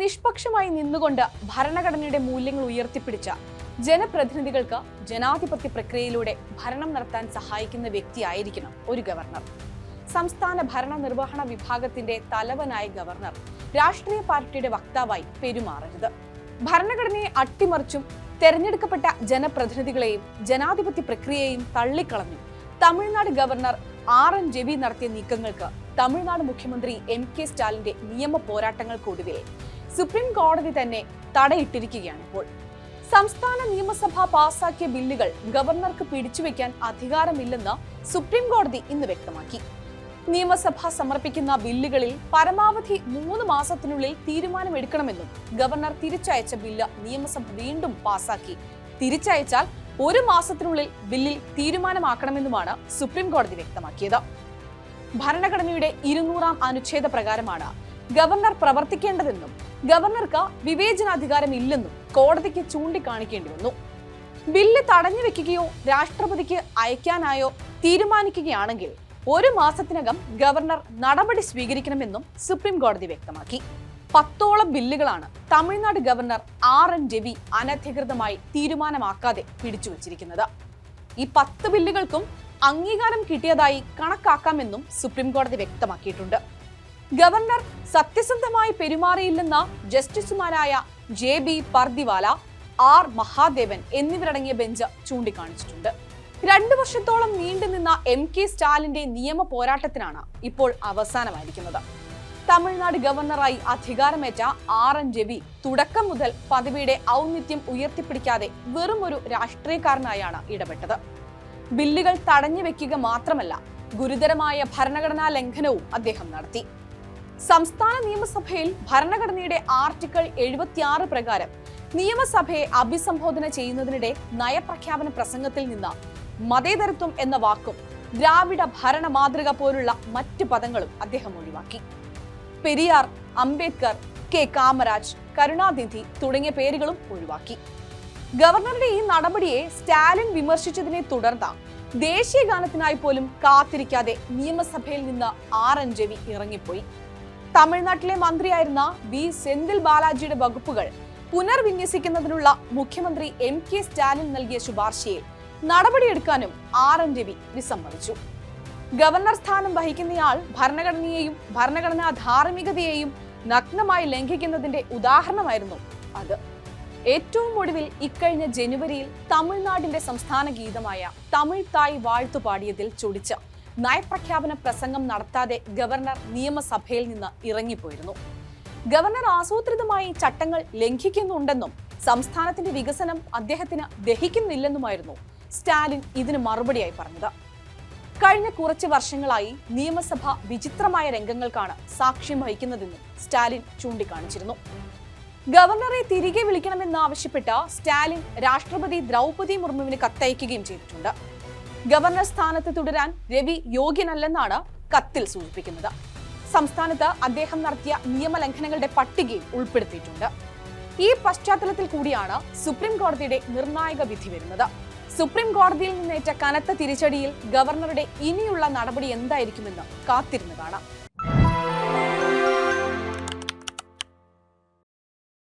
നിഷ്പക്ഷമായി നിന്നുകൊണ്ട് ഭരണഘടനയുടെ മൂല്യങ്ങൾ ഉയർത്തിപ്പിടിച്ച ജനപ്രതിനിധികൾക്ക് ജനാധിപത്യ പ്രക്രിയയിലൂടെ ഭരണം നടത്താൻ സഹായിക്കുന്ന വ്യക്തിയായിരിക്കണം ഒരു ഗവർണർ. സംസ്ഥാന ഭരണ നിർവഹണ വിഭാഗത്തിന്റെ തലവനായ ഗവർണർ രാഷ്ട്രീയ പാർട്ടിയുടെ വക്താവായി പെരുമാറരുത്. ഭരണഘടനയെ അട്ടിമറിച്ചും തെരഞ്ഞെടുക്കപ്പെട്ട ജനപ്രതിനിധികളെയും ജനാധിപത്യ പ്രക്രിയയെയും തള്ളിക്കളഞ്ഞു Tamil Nadu governor R N Ravi നടത്തിയ നീക്കങ്ങൾക്ക് തമിഴ്നാട് മുഖ്യമന്ത്രി എം കെ സ്റ്റാലിന്റെ നിയമ പോരാട്ടങ്ങൾക്കൊടുവിൽ സുപ്രീം കോടതി തന്നെ തടയിട്ടിരിക്കുകയാണ് ഇപ്പോൾ. സംസ്ഥാന നിയമസഭ പാസാക്കിയ ബില്ലുകൾ ഗവർണർക്ക് പിടിച്ചുവെക്കാൻ അധികാരമില്ലെന്ന് സുപ്രീം കോടതി ഇന്ന് വ്യക്തമാക്കി. നിയമസഭ സമർപ്പിക്കുന്ന ബില്ലുകളിൽ പരമാവധി മൂന്ന് മാസത്തിനുള്ളിൽ തീരുമാനമെടുക്കണമെന്നും ഗവർണർ തിരിച്ചയച്ച ബില്ല് നിയമസഭ വീണ്ടും പാസാക്കി. തിരിച്ചയച്ചാൽ ഒരു മാസത്തിനുള്ളിൽ ബില്ലിൽ തീരുമാനമാക്കണമെന്നുമാണ് സുപ്രീം കോടതി വ്യക്തമാക്കിയത്. ഭരണഘടനയുടെ ഇരുന്നൂറാം അനുച്ഛേദ പ്രകാരമാണ് ഗവർണർ പ്രവർത്തിക്കേണ്ടതെന്നും ഗവർണർക്ക് വിവേചനാധികാരം ഇല്ലെന്നും കോടതിക്ക് ചൂണ്ടിക്കാണിക്കേണ്ടി വന്നു. ബില്ല് തടഞ്ഞു വെക്കുകയോ രാഷ്ട്രപതിക്ക് അയക്കാനായോ തീരുമാനിക്കുകയാണെങ്കിൽ ഒരു മാസത്തിനകം ഗവർണർ നടപടി സ്വീകരിക്കണമെന്നും സുപ്രീം കോടതി വ്യക്തമാക്കി. പത്തോളം ബില്ലുകളാണ് Tamil Nadu governor R N Ravi അനധികൃതമായി തീരുമാനമാക്കാതെ പിടിച്ചു വച്ചിരിക്കുന്നത്. ഈ പത്ത് ബില്ലുകൾക്കും അംഗീകാരം കിട്ടിയതായി കണക്കാക്കാമെന്നും സുപ്രീം കോടതി വ്യക്തമാക്കിയിട്ടുണ്ട്. ഗവർണർ സത്യസന്ധമായി പെരുമാറിയില്ലെന്ന ജസ്റ്റിസുമാരായ J B Pardiwala R Mahadevan എന്നിവരടങ്ങിയ ബെഞ്ച് ചൂണ്ടിക്കാണിച്ചിട്ടുണ്ട്. രണ്ടു വർഷത്തോളം നീണ്ടുനിന്ന എം കെ സ്റ്റാലിന്റെ നിയമ പോരാട്ടത്തിനാണ് ഇപ്പോൾ അവസാനമായിരിക്കുന്നത്. തമിഴ്നാട് ഗവർണറായി അധികാരമേറ്റ ആർ എൻ രവി തുടക്കം മുതൽ പദവിയുടെ ഔന്നിത്യം ഉയർത്തിപ്പിടിക്കാതെ വെറും ഒരു രാഷ്ട്രീയക്കാരനായാണ് ഇടപെട്ടത്. ബില്ലുകൾ തടഞ്ഞു വെക്കുക മാത്രമല്ല ഗുരുതരമായ ഭരണഘടനാ ലംഘനവും അദ്ദേഹം നടത്തി. സംസ്ഥാന നിയമസഭയിൽ ഭരണഘടനയുടെ ആർട്ടിക്കിൾ എഴുപത്തിയാറ് പ്രകാരം നിയമസഭയെ അഭിസംബോധന ചെയ്യുന്നതിനിടെ നയപ്രഖ്യാപന പ്രസംഗത്തിൽ നിന്ന് മതേതരത്വം എന്ന വാക്കും ദ്രാവിഡ ഭരണ മാതൃക പോലുള്ള മറ്റ് പദങ്ങളും അദ്ദേഹം ഒഴിവാക്കി. പെരിയാർ അംബേദ്കർ കെ. കാമരാജ് കരുണാനിധി തുടങ്ങിയ പേരുകളും ഒഴിവാക്കി. ഗവർണറുടെ ഈ നടപടിയെ സ്റ്റാലിൻ വിമർശിച്ചതിനെ തുടർന്ന് ദേശീയ ഗാനത്തിനായി പോലും കാത്തിരിക്കാതെ നിയമസഭയിൽ നിന്ന് ആർ എൻ രവി ഇറങ്ങിപ്പോയി. തമിഴ്നാട്ടിലെ മന്ത്രിയായിരുന്ന വി സെന്തിൽ ബാലാജിയുടെ വകുപ്പുകൾ പുനർവിന്യസിക്കുന്നതിനുള്ള മുഖ്യമന്ത്രി എം കെ സ്റ്റാലിൻ നൽകിയ ശുപാർശയിൽ നടപടിയെടുക്കാനും ആർ എൻ രവി വിസമ്മതിച്ചു. ഗവർണർ സ്ഥാനം വഹിക്കുന്നയാൾ ഭരണഘടനയെയും ഭരണഘടനാ ധാർമ്മികതയെയും നഗ്നമായി ലംഘിക്കുന്നതിന്റെ ഉദാഹരണമായിരുന്നു അത്. ഏറ്റവും ഒടുവിൽ ഇക്കഴിഞ്ഞ ജനുവരിയിൽ തമിഴ്നാടിന്റെ സംസ്ഥാന ഗീതമായ തമിഴ് തായ് വാഴ്ത്തു പാടിയതിൽ ചൊടിച്ച് നയപ്രഖ്യാപന പ്രസംഗം നടത്താതെ ഗവർണർ നിയമസഭയിൽ നിന്ന് ഇറങ്ങിപ്പോയിരുന്നു. ഗവർണർ ആസൂത്രിതമായി ചട്ടങ്ങൾ ലംഘിക്കുന്നുണ്ടെന്നും സംസ്ഥാനത്തിന്റെ വികസനം അദ്ദേഹത്തിന് ദഹിക്കുന്നില്ലെന്നുമായിരുന്നു സ്റ്റാലിൻ ഇതിന് മറുപടിയായി പറഞ്ഞത്. കഴിഞ്ഞ കുറച്ച് വർഷങ്ങളായി നിയമസഭ വിചിത്രമായ രംഗങ്ങൾക്കാണ് സാക്ഷ്യം വഹിക്കുന്നതെന്നും സ്റ്റാലിൻ ചൂണ്ടിക്കാണിച്ചിരുന്നു. ഗവർണറെ തിരികെ വിളിക്കണമെന്ന് ആവശ്യപ്പെട്ട സ്റ്റാലിൻ രാഷ്ട്രപതി ദ്രൗപതി മുർമുവിന് കത്തയക്കുകയും ചെയ്തിട്ടുണ്ട്. ഗവർണർ സ്ഥാനത്ത് തുടരാൻ രവി യോഗ്യനല്ലെന്നാണ് കത്തിൽ സൂചിപ്പിക്കുന്നത്. സംസ്ഥാനത്ത് അദ്ദേഹം നടത്തിയ നിയമലംഘനങ്ങളുടെ പട്ടികയും ഉൾപ്പെടുത്തിയിട്ടുണ്ട്. ഈ പശ്ചാത്തലത്തിൽ കൂടിയാണ് സുപ്രീം കോടതിയുടെ നിർണായക വിധി വരുന്നത്. സുപ്രീം കോടതിയിൽ നിന്നേറ്റ കനത്ത തിരിച്ചടിയിൽ ഗവർണറുടെ ഇനിയുള്ള നടപടി എന്തായിരിക്കുമെന്ന് കാത്തിരുന്നു കാണാം.